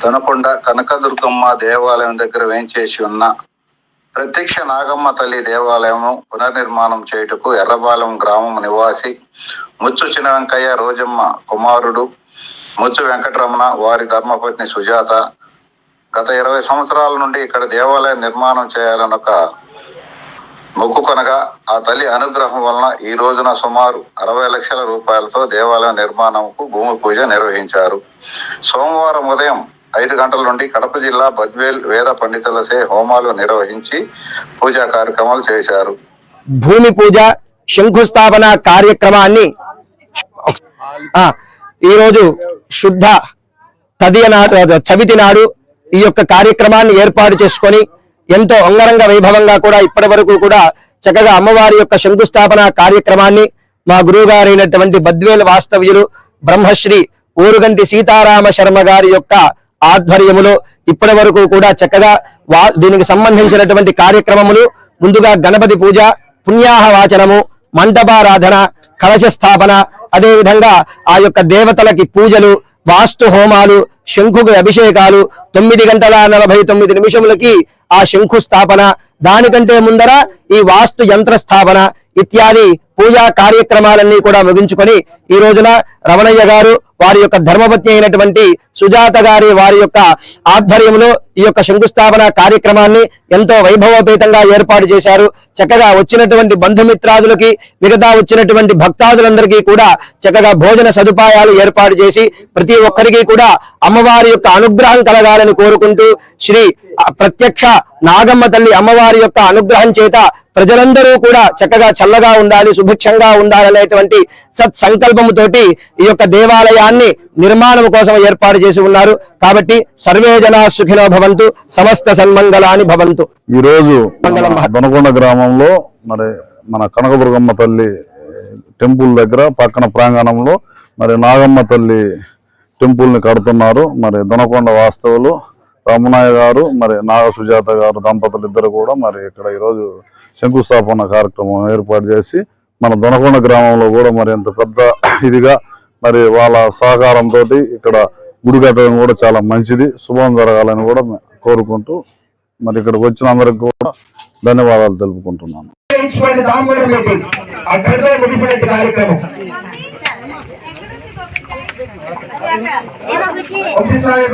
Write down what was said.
దొనకొండ కనకదుర్గమ్మ దేవాలయం దగ్గర వేంచేసి ఉన్న ప్రత్యక్ష నాగమ్మ తల్లి దేవాలయము పునర్నిర్మాణం చేయుటకు ఎర్రబాలెం గ్రామం నివాసి ముచ్చు చిన వెంకయ్య రోజమ్మ కుమారుడు ముచ్చు వెంకటరమణ వారి ధర్మపత్ని సుజాత గత ఇరవై సంవత్సరాల నుండి ఇక్కడ దేవాలయం నిర్మాణం చేయాలని ఒక మొక్కుకొనగా ఆ తల్లి అనుగ్రహం వలన ఈ రోజున సుమారు అరవై లక్షల రూపాయలతో దేవాలయ నిర్మాణంకు భూమి పూజ నిర్వహించారు. సోమవారం ఉదయం ఐదు గంటల నుండి కడప జిల్లా బద్వేల్ వేద పండితులసే హోమాలు నిర్వహించి పూజా కార్యక్రమాలు చేశారు. భూమి పూజ శంకుస్థాపన కార్యక్రమాన్ని ఆ, ఈరోజు శుద్ధ తదియ నాడు చవితి నాడు ఈ యొక్క కార్యక్రమాన్ని ఏర్పాటు చేసుకొని ఎంతో అంగరంగ వైభవంగా కూడా ఇప్పటి వరకు కూడా చక్కగా అమ్మవారి యొక్క శంకుస్థాపన కార్యక్రమాన్ని మా గురువు బద్వేలు వాస్తవ్యులు బ్రహ్మశ్రీ ఊరుగంటి సీతారామ శర్మ గారి యొక్క ఆధ్వర్యములో ఇప్పటి వరకు కూడా చక్కగా వా దీనికి సంబంధించినటువంటి కార్యక్రమములు ముందుగా గణపతి పూజ పుణ్యాహ వాచనము మంటపారాధన కలశ స్థాపన అదేవిధంగా ఆ యొక్క దేవతలకి పూజలు వాస్తు హోమాలు శంఖుకు అభిషేకాలు తొమ్మిది గంటల నలభై తొమ్మిది నిమిషములకి ఆ శంఖు స్థాపన దానికంటే ముందర ఈ వాస్తు యంత్ర స్థాపన ఇత్యాది పూజా కార్యక్రమాలన్నీ కూడా ముగించుకొని ఈ రోజున రమణయ్య గారు వారి యొక్క ధర్మపత్ని అయినటువంటి సుజాత గారి వారి యొక్క ఆధ్వర్యంలో ఈ యొక్క శంకుస్థాపన కార్యక్రమాన్ని ఎంతో వైభవోపేతంగా ఏర్పాటు చేశారు. చక్కగా వచ్చినటువంటి బంధుమిత్రాదులకి మిగతా వచ్చినటువంటి భక్తాదులందరికీ కూడా చక్కగా భోజన సదుపాయాలు ఏర్పాటు చేసి ప్రతి ఒక్కరికి కూడా అమ్మవారి యొక్క అనుగ్రహం కలగాలని కోరుకుంటూ శ్రీ ప్రత్యక్ష నాగమ్మ తల్లి అమ్మవారి యొక్క అనుగ్రహం చేత ప్రజలందరూ కూడా చక్కగా చల్లగా ఉండాలి సుభిక్షంగా ఉండాలనేటువంటి సత్సంకల్పముతోటి ఈ యొక్క దేవాలయాన్ని నిర్మాణం కోసం ఏర్పాటు చేసి ఉన్నారు. కాబట్టి సర్వే జనా సుఖినో భవంతు సమస్త సన్మంగళాని భవంతు. ఈ రోజు దొనకొండ గ్రామంలో మరి మన కనకదుర్గమ్మ తల్లి టెంపుల్ దగ్గర పక్కన ప్రాంగణంలో మరి నాగమ్మ తల్లి టెంపుల్ని కడుతున్నారు. మరి దొనకొండ వాస్తవులు రమణయ్య గారు మరి నాగ సుజాత గారు దంపతులు ఇద్దరు కూడా మరి ఇక్కడ ఈరోజు శంకుస్థాపన కార్యక్రమం ఏర్పాటు చేసి మన దొనకొండ గ్రామంలో కూడా మరి ఎంత పెద్ద ఇదిగా మరి వాళ్ళ సహకారంతో ఇక్కడ గుడి కట్టడం కూడా చాలా మంచిది. శుభం జరగాలని కూడా కోరుకుంటూ మరి ఇక్కడికి వచ్చిన అందరికి కూడా ధన్యవాదాలు తెలుపుకుంటున్నాను. ఒకసారి